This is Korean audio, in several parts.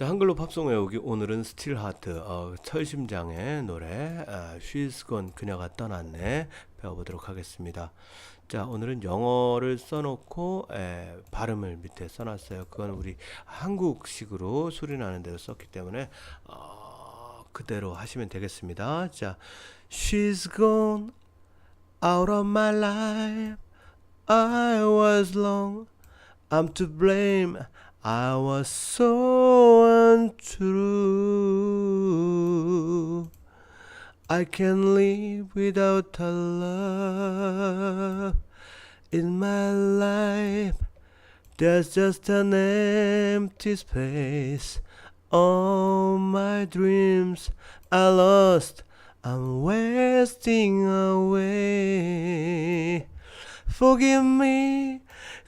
자, 한글로 팝송 외우기 오늘은 스틸 하트 어, 철심장의 노래 아, She's Gone 그녀가 떠났네 배워보도록 하겠습니다. 자, 오늘은 영어를 써놓고 에, 발음을 밑에 써놨어요. 그건 우리 한국식으로 소리 나는 대로 썼기 때문에 어, 그대로 하시면 되겠습니다. 자, She's gone out of my life. I was wrong. I'm to blame. I was so untrue. I can't live without her love in my life. There's just an empty space. All my dreams are lost. I'm wasting away. Forgive me,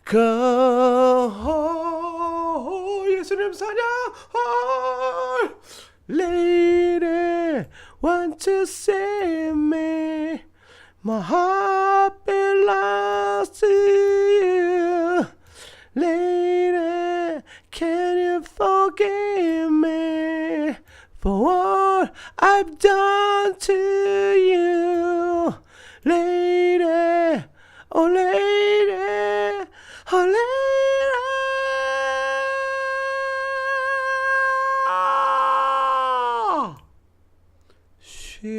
go. 예수님 사냐? 헐. Lady, want to save me? My heart belongs to you. Lady, can you forgive me for all I've done to you?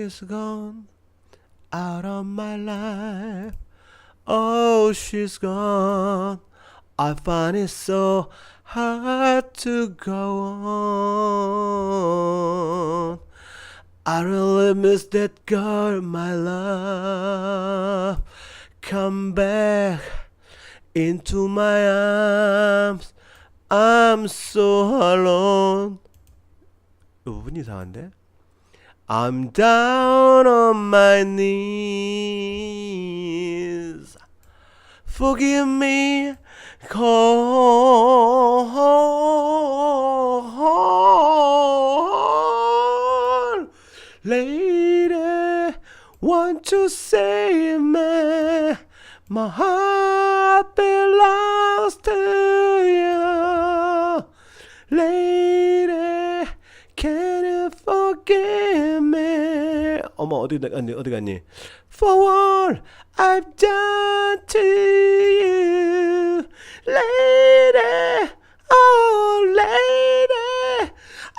She's gone out of my life. Oh, she's gone. I find it so hard to go on. I really miss that girl, my love. Come back into my arms. I'm so alone. 이 부분 이상한데? I'm down on my knees. Forgive me, call. Lady, want to save me? My heart belongs to 어머 어디 갔니 어디 갔니? For all I've done to you, lady, oh lady,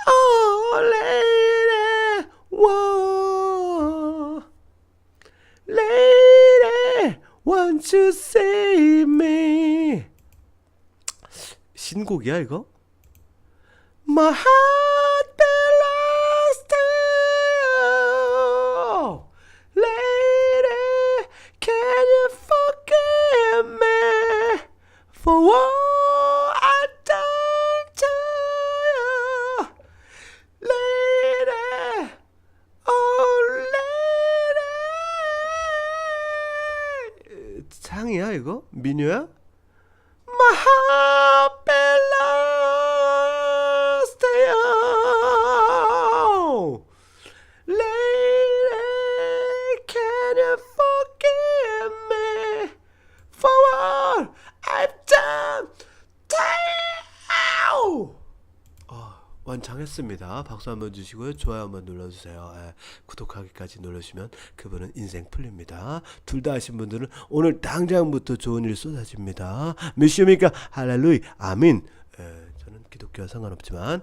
oh lady, whoa, lady, won't you save me? 신곡이야 이거? My heart belongs to you. Lady, can you forgive me for what I've done to you? Lady, oh lady. 창 이거? 민요야? My heart belongs to you. Lady, can you forgive me for all I've done to you? 어, 완창 했습니다. 박수 한번 주시고요. 좋아요 한번 눌러주세요. 예, 구독하기까지 눌러주시면 그분은 인생 풀립니다. 둘 다 하신 분들은 오늘 당장부터 좋은 일 쏟아집니다. 미시오미까 할렐루야 아민. 기독교와 상관없지만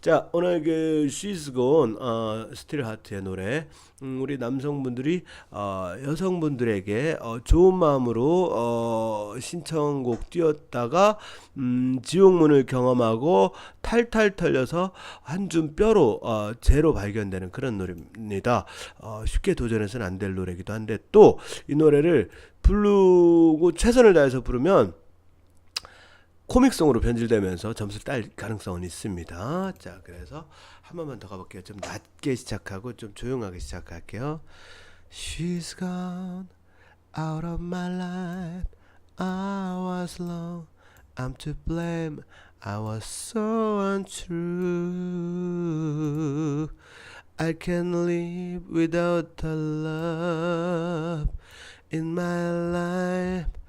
자 오늘 그 She's Gone 어, 스틸 하트의 노래 음, 우리 남성분들이 어, 여성분들에게 어, 좋은 마음으로 어, 신청곡 띄웠다가 음, 지옥문을 경험하고 탈탈 털려서 한 줌 뼈로 어, 재로 발견되는 그런 노래입니다. 어, 쉽게 도전해서는 안 될 노래이기도 한데 또 이 노래를 부르고 최선을 다해서 부르면 코믹송으로 변질되면서 점수를 딸 가능성은 있습니다. 자, 그래서 한 번만 더 가볼게요. 좀 낮게 시작하고 좀 조용하게 시작할게요. She's gone out of my life. I was wrong. I'm to blame. I was so untrue. I can't live without the love in my life.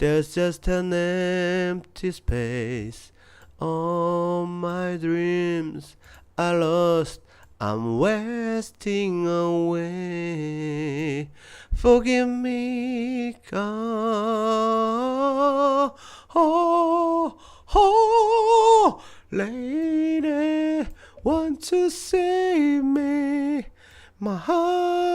There's just an empty space. All my dreams are lost. I'm wasting away. Forgive me, God. Oh, oh, lady, want to save me. My heart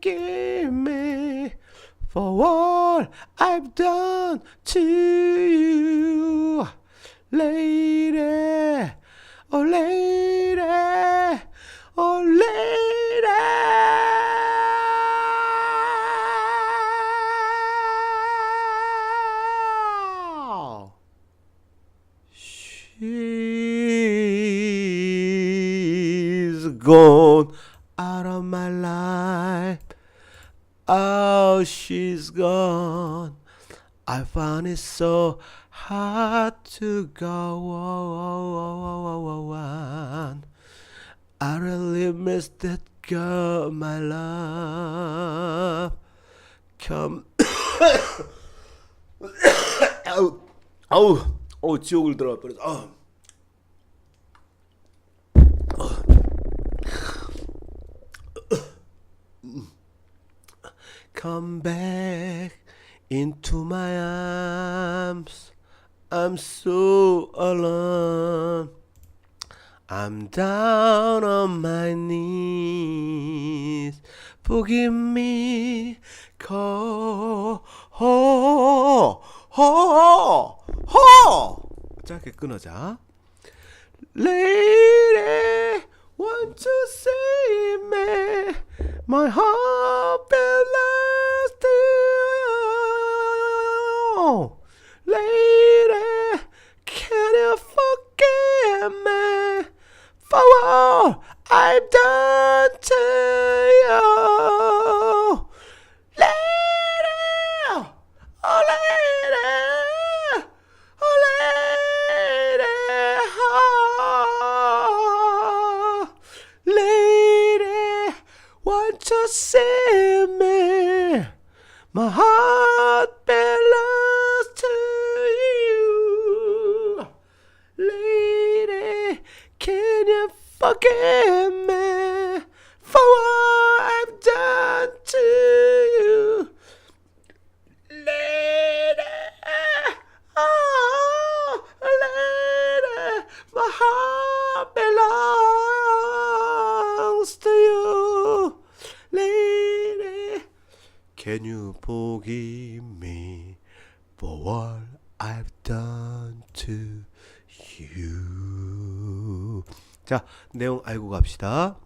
forgive me for all I've done to you? Lady, oh lady, oh lady. She's gone out of my life. Oh, she's gone. I found it so hard to go on. I really miss that girl, my love. Come. 아우, 아우, 어 지옥을 들어갈 뻔했어. 아. Come back into my arms. I'm so alone. I'm down on my knees. Forgive me. Call. 짧게 끊어자. Lady, want to save me? My heart belongs to you. Lady, can you forgive me for all I've done to you? Lady, oh lady, oh lady, oh lady, want to see me? My heart Can you forgive me for what I've done to you? 자, 내용 알고 갑시다.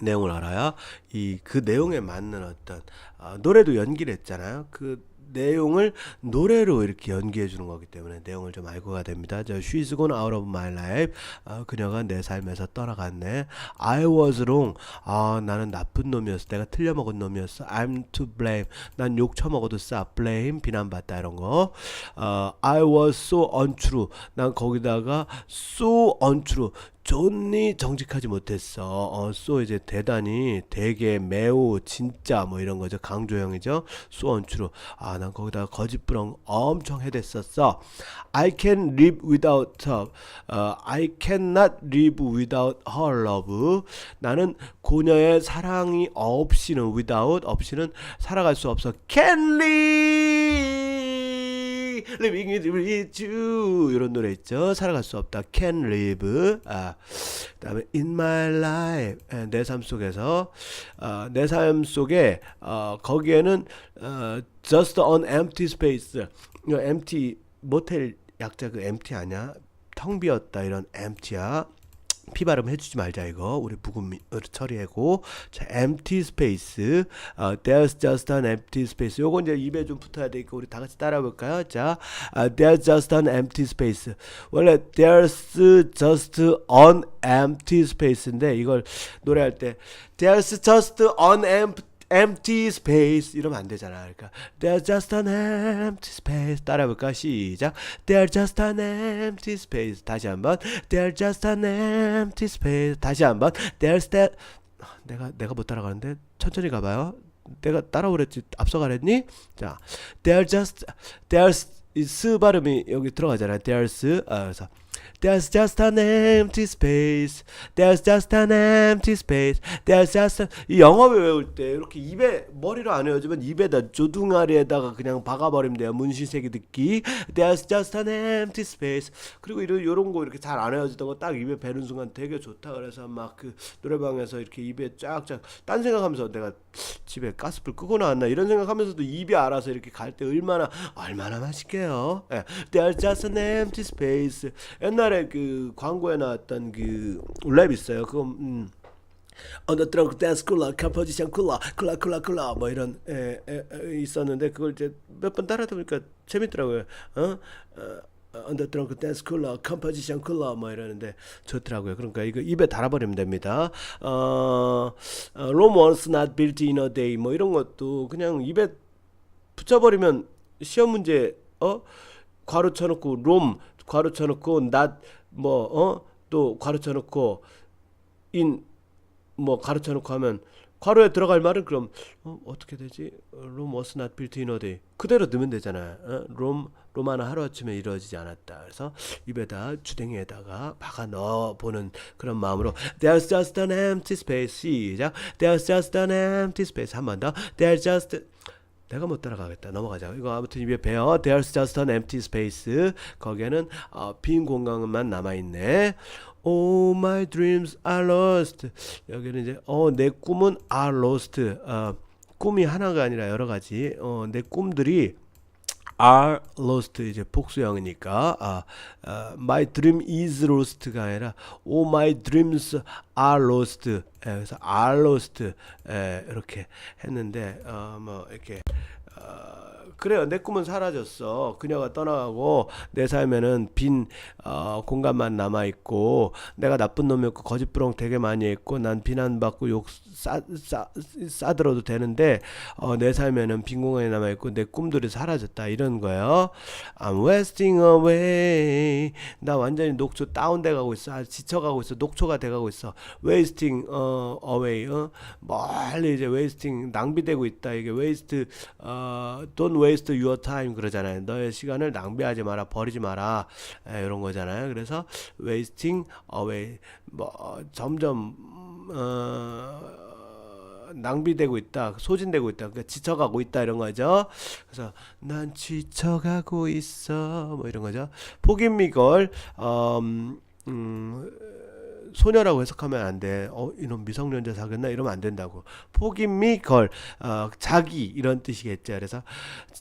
내용을 알아야 이 그 내용에 맞는 어떤 아, 노래도 연기를 했잖아요. 그 내용을 노래로 이렇게 연기해 주는 거기 때문에 내용을 좀 알고 가야 됩니다. 저 She's gone out of my life. 아, 그녀가 내 삶에서 떠나갔네. I was wrong. 아, 나는 나쁜 놈이었어. 내가 틀려 먹은 놈이었어. I'm to blame. 난 욕 처먹어도 싸. blame 비난받다 이런 거. 어, I was so untrue. 난 거기다가 so untrue. 존니 정직하지 못했어. 어, so 이제 대단히 되게 매우 진짜 뭐 이런 거죠. 강조형이죠. so untrue. 아, 난 거기다가 거짓부렁 엄청 해댔었어. I can live without her. 어, I cannot live without her love. 나는 그녀의 사랑이 없이는 without 없이는 살아갈 수 없어. Can live living it with you 이런 노래 있죠. 살아갈 수 없다. Can live. 아, 그다음에 in my life 예, 내삶 속에서 어, 내삶 속에 어, 거기에는 어, just an empty space. empty 모텔 약자 그 empty 아니야? 텅 비었다 이런 empty야. 피 발음 해주지 말자 이거 우리 부금 처리하고 자 empty space 어, there's just an empty space 요거 이제 입에 좀 붙어야 되니까 우리 다 같이 따라 볼까요 자 아, there's just an empty space 원래 there's just an empty space인데 이걸 노래할 때 there's just an empty empty space 이러면 안 되잖아. 그러니까 there's just an empty space 따라 볼까? 시작. There's just an empty space 다시 한번. There's just an empty space 다시 한번. There's that 내가 내가 못 따라가는데 천천히 가봐요. 내가 따라오랬지 앞서가랬니? 자, they're just there's 이 스 발음이 여기 들어가잖아요. there's 아, 그래서 There's just an empty space. There's just an empty space. There's just a... 이 영어 외울 때 이렇게 입에 머리로 안 외워주면 입에다 조둥아리에다가 그냥 박아버리면 돼요. 문신세기 듣기. There's just an empty space. 그리고 이런 요런 거 이렇게 잘 안 외워지던 거 딱 입에 배는 순간 되게 좋다. 그래서 막 그 노래방에서 이렇게 입에 쫙쫙 딴 생각하면서 내가 집에 가스불 끄고 나왔나 이런 생각하면서도 입이 알아서 이렇게 갈 때 얼마나 얼마나 맛있게요. 예. There's just an empty space. 옛날에 그 광고에 나왔던 그 랩 있어요. 그거 음. The drunk dance cooler, composition cooler, cooler, cooler, cooler 뭐 이런 에, 에, 에, 있었는데 그걸 이제 몇 번 따라 들으니까 재밌더라고요. 어? 어 on the drunk dance cooler, composition cooler 뭐 이러는데 좋더라고요. 그러니까 이거 입에 달아버리면 됩니다. 어, 어, was not built in a day 뭐 이런 것도 그냥 입에 붙여버리면 시험 문제 어 괄호 쳐놓고 롬 괄호 쳐놓고 not 뭐어또 괄호 쳐놓고 in 뭐 괄호 쳐놓고 하면 괄호에 들어갈 말은 그럼 어, 어떻게 되지? 롬 not built in a day 그대로 넣으면 되잖아요. 어? 롬 로마는 하루아침에 이루어지지 않았다. 그래서 입에다 주댕이에다가 박아 넣어 보는 그런 마음으로 There's just an empty space 시작 There's just an empty space 한 번 더 There's just 내가 못 따라가겠다. 넘어가자. 이거 아무튼 입에 배어. There's just an empty space. 거기에는 어, 빈 공간만 남아 있네. All my dreams are lost. 여기는 이제 어 내 꿈은 are lost. 어, 꿈이 하나가 아니라 여러 가지. 어, 내 꿈들이 are lost 이제 복수형이니까 아, 아, my dream is lost가 아니라 all my dreams are lost 예, 그래서 are lost 예, 이렇게 했는데 어, 뭐 이렇게 어, 그래요 내 꿈은 사라졌어 그녀가 떠나가고 내 삶에는 빈 어, 공간만 남아 있고 내가 나쁜 놈이었고 거짓부렁 되게 많이 했고 난 비난받고 욕 싸, 싸, 싸들어도 되는데 어, 내 삶에는 빈 공간이 남아 있고 내 꿈들이 사라졌다 이런 거예요. I'm wasting away. 나 완전히 녹초 다운돼 가고 있어. 아, 지쳐가고 있어. 녹초가 돼가고 있어. wasting 어, away. 어? 멀리 이제 wasting 낭비되고 있다. 이게 waste 어, don't waste your time 그러잖아요. 너의 시간을 낭비하지 마라. 버리지 마라. 에, 이런 거잖아요. 그래서 wasting away 뭐 점점 어 낭비되고 있다, 소진되고 있다, 그러니까 지쳐가고 있다 이런 거죠. 그래서 난 지쳐가고 있어, 뭐 이런 거죠. 폭임미걸, 음, 음, 소녀라고 해석하면 안 돼. 어, 이놈 미성년자 사귀었나? 이러면 안 된다고. 폭임미 걸, 어, 자기 이런 뜻이겠죠. 그래서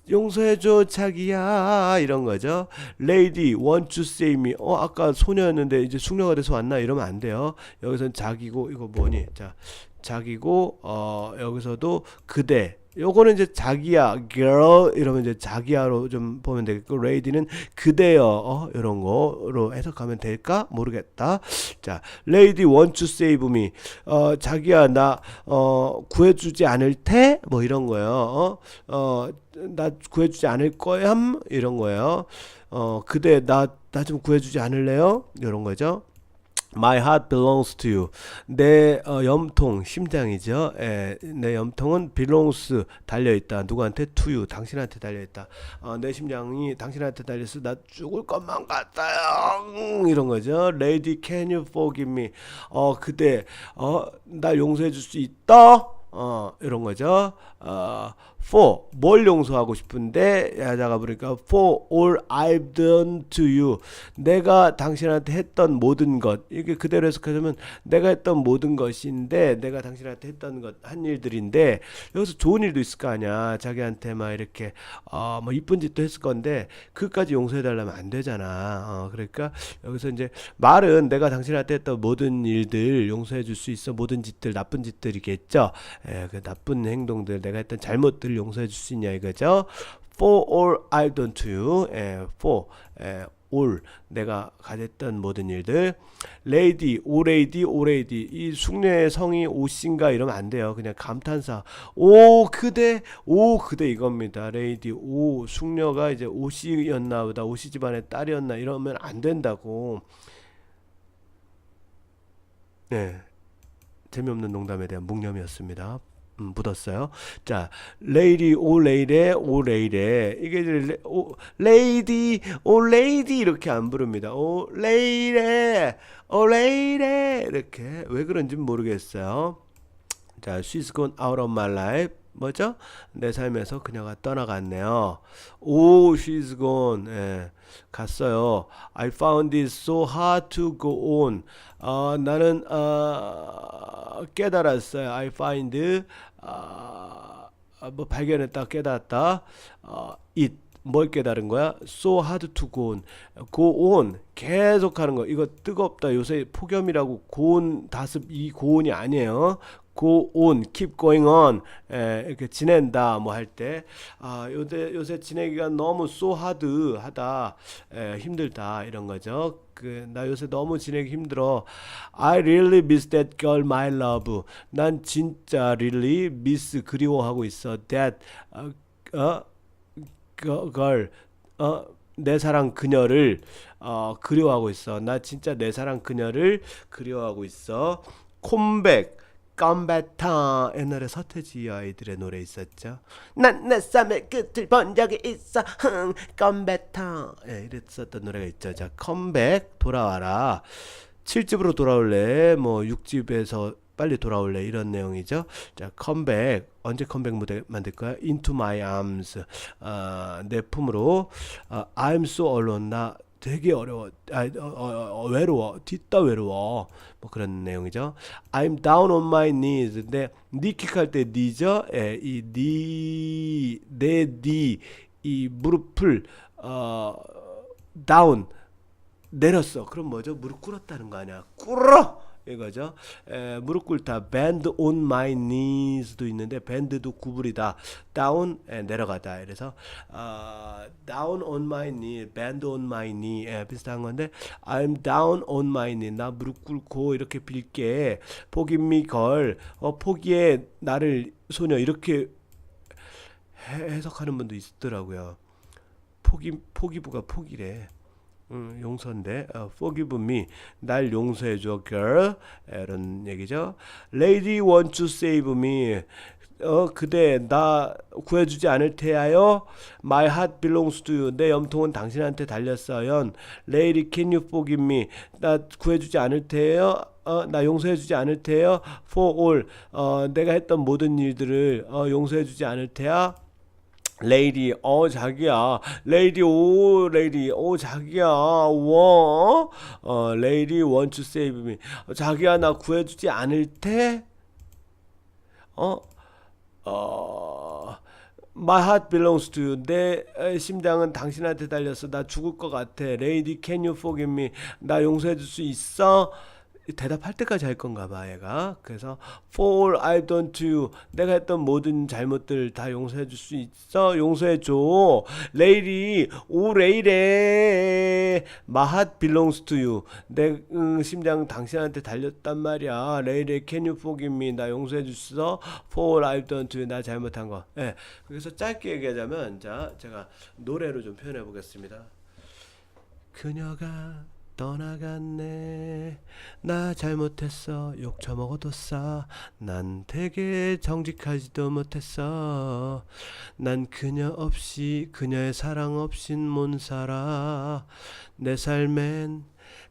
용서해줘 자기야 이런 거죠. Lady want to save me. 어, 아까 소녀였는데 이제 숙녀가 돼서 왔나? 이러면 안 돼요. 여기선 자기고 이거 뭐니? 자, 자기고 어, 여기서도 그대. 요거는 이제 자기야, girl 이러면 이제 자기야로 좀 보면 되겠고, lady는 그대여, 어, 이런 거로 해석하면 될까 모르겠다. 자, lady want to save me, 어, 자기야 나 어, 구해주지 않을 테, 뭐 이런 거예요. 어, 어, 나 구해주지 않을 거야, 이런 거예요. 어, 그대 나 나 좀 구해주지 않을래요? 이런 거죠. My heart belongs to you. 내 어, 염통, 심장이죠. 에, 내 염통은 belongs 달려 있다. 누구한테? to you. 당신한테 달려 있다. 어, 내 심장이 당신한테 달려서 나 죽을 것만 같아요. 음, 이런 거죠. Lady, can you forgive me? 어, 그대, 어, 날 용서해 줄 수 있다? 어, 이런 거죠. 어, for 뭘 용서하고 싶은데? 야자가 보니까 for all I've done to you. 내가 당신한테 했던 모든 것. 이게 그대로 해석하자면 내가 했던 모든 것인데 내가 당신한테 했던 것 한 일들인데 여기서 좋은 일도 있을 거 아니야. 자기한테 막 이렇게 어 뭐 이쁜 짓도 했을 건데 그까지 용서해 달라면 안 되잖아. 어 그러니까 여기서 이제 말은 내가 당신한테 했던 모든 일들 용서해 줄 수 있어. 모든 짓들 나쁜 짓들이겠죠? 예, 그 나쁜 행동들 내가 했던 잘못들 용서해 줄 수 있냐 이거죠. For all I've done to you, 예, for 예, all 내가 가졌던 모든 일들. Lady, O lady 이 숙녀의 성이 오신가 이러면 안 돼요. 그냥 감탄사. 오 그대, 오 그대 이겁니다. Lady, 오 숙녀가 이제 오시였나 보다. 오시 집안의 딸이었나 이러면 안 된다고. 네. 재미없는 농담에 대한 묵념이었습니다. 음, 묻었어요. 자, 레이디 오 레이데 오 레이데 이게 레, 오, 레이디 오 레이디 이렇게 안 부릅니다. 오 레이데 오 레이데 이렇게 왜 그런지 모르겠어요. 자, she's gone out of my life. 뭐죠? 내 삶에서 그녀가 떠나갔네요. 오, she's gone. 예, 갔어요. I found it so hard to go on. 어, 나는 어, 깨달았어요. I find 어, 뭐 발견했다, 깨달았다. 어, it 뭘 깨달은 거야? So hard to go on. go on. 계속 하는 거. 이거 뜨겁다. 요새 폭염이라고 고온 다습 이 고온이 아니에요. Go on, keep going on. 에, 이렇게 지낸다 뭐 할 때. 아, 요새 요새 지내기가 너무 so hard 하다. 에, 힘들다 이런 거죠. 그 나 요새 너무 지내기 힘들어. I really miss that girl, my love. 난 진짜 really miss 그리워하고 있어. That 어, 어 그걸 어내 사랑 그녀를 어 그리워하고 있어. 나 진짜 내 사랑 그녀를 그리워하고 있어. 콤백 컴베타 옛날에 서태지 아이들의 노래 있었죠. 난내 삶의 끝을 본 적이 있어. 흥 컴베타 예, 이랬었던 노래가 있죠. 자 컴백 돌아와라. 7집으로 돌아올래. 뭐 6집에서 빨리 돌아올래 이런 내용이죠. 자, 컴백 언제 컴백 무대 만들 거야? Into My Arms 아, 내 품으로 아, I'm so alone 나 되게 어려워 아, 어, 어, 어, 외로워 뒤따 외로워 뭐 그런 내용이죠. I'm down on my knees 근데 니킥할 때 니죠? 예, 이 니 내 니 이 무릎을 어 다운 내렸어. 그럼 뭐죠? 무릎 꿇었다는 거 아니야? 꿇어 이거죠. 에, 무릎 꿇다. bend on my knees도 있는데 bend도 구부리다. down 에, 내려가다. 이래서 어, down on my knee, bend on my knee 에, 비슷한 건데 I'm down on my knee. 나 무릎 꿇고 이렇게 빌게. 포기 미 걸. 어, 포기해 나를 소녀 이렇게 해, 해석하는 분도 있더라고요. 포기 포기부가 포기래. 음, 용서인데 어, forgive me 날 용서해 줘 girl 이런 얘기죠. Lady want to save me 어 그대 나 구해주지 않을 테야요. My heart belongs to you. 내 염통은 당신한테 달렸어요. Lady can you forgive me? 나 구해주지 않을 테요. 어, 나 용서해주지 않을 테요. For all 어, 내가 했던 모든 일들을 어, 용서해주지 않을 테야. 레이디 어 자기야 레이디 오 레이디 오 자기야 워 어, 레이디 save me 어, 자기야 나 구해주지 않을 테 어? 어 My heart belongs to you. 내 에, 심장은 당신한테 달렸어. 나 죽을 것 같아. Lady, can you forgive me? 나 용서해 줄 수 있어? 대답할 때까지 할 건가 봐, 얘가. 그래서 for I've done to you. 내가 했던 모든 잘못들 다 용서해 줄 수 있어? 용서해 줘. Lady, 오. My heart belongs to you. 내 음, 심장 당신한테 달렸단 말이야. Lady, can you forgive me? 나 용서해 줄 수 있어? For I've done to you. 나 잘못한 거. 예. 그래서 짧게 얘기하자면 자, 제가 노래로 좀 표현해 보겠습니다. 그녀가 떠나갔네. 나 잘못했어. 욕 처먹어도 싸난 되게 정직하지도 못했어. 난 그녀 없이 그녀의 사랑 없인 못 살아. 내 삶엔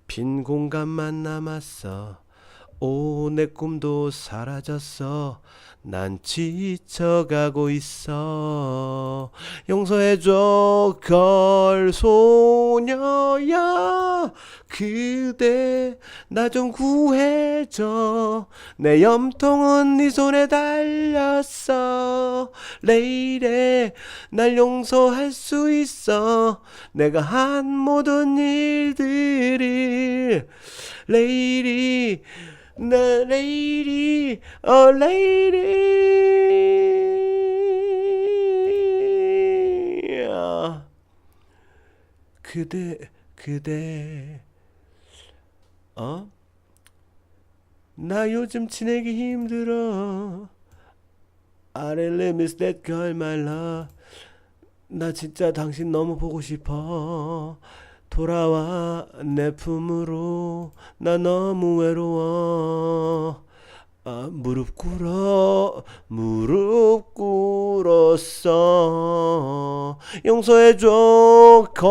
빈 공간만 남았어 오 내 꿈도 사라졌어. 난 지쳐가고 있어. 용서해줘 걸 소녀야. 그대 나 좀 구해줘. 내 염통은 네 손에 달렸어. 레이레 날 용서할 수 있어. 내가 한 모든 일들을 레이리 나 레이리 어 레이리 아, 그대 그대. 어? 나 요즘 지내기 힘들어. I really miss that girl my love. 나 진짜 당신 너무 보고 싶어 돌아와 내 품으로 나 너무 외로워. 아, 무릎 꿇어 무릎 꿇었어. 용서해줘 걸.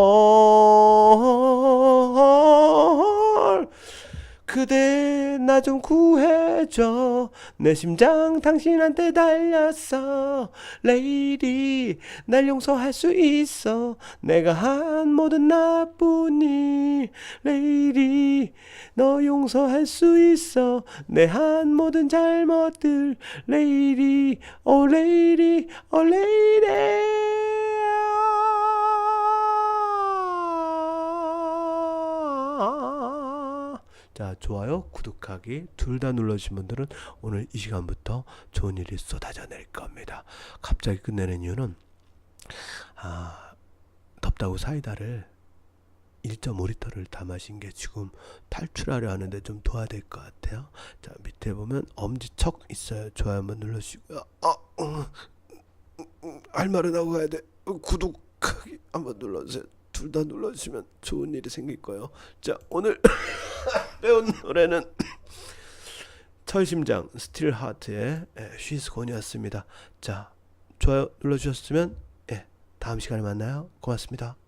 그대 나 좀 구해줘. 내 심장 당신한테 달렸어 레이디 날 용서할 수 있어. 내가 한 모든 나쁜 일 레이디 너 용서할 수 있어. 내 한 모든 잘못들. 레이디 오 레이디 오 레이디 자 좋아요 구독하기 둘 다 눌러주신 분들은 오늘 이 시간부터 좋은 일이 쏟아져 낼 겁니다. 갑자기 끝내는 이유는 아 덥다고 사이다를 1.5리터를 다 마신 게 지금 탈출하려 하는데 좀 도와야 될 것 같아요. 자 밑에 보면 엄지척 있어요. 좋아요 한번 눌러주시고요. 아, 어, 음, 음, 할 말은 하고 가야 돼. 어, 구독하기 한번 눌러주세요 둘 다 눌러주시면 좋은 일이 생길 거예요 자 오늘 배운 노래는 철심장 스틸 하트의 쉬스곤이었습니다. 자 좋아요 눌러주셨으면 예, 다음 시간에 만나요. 고맙습니다.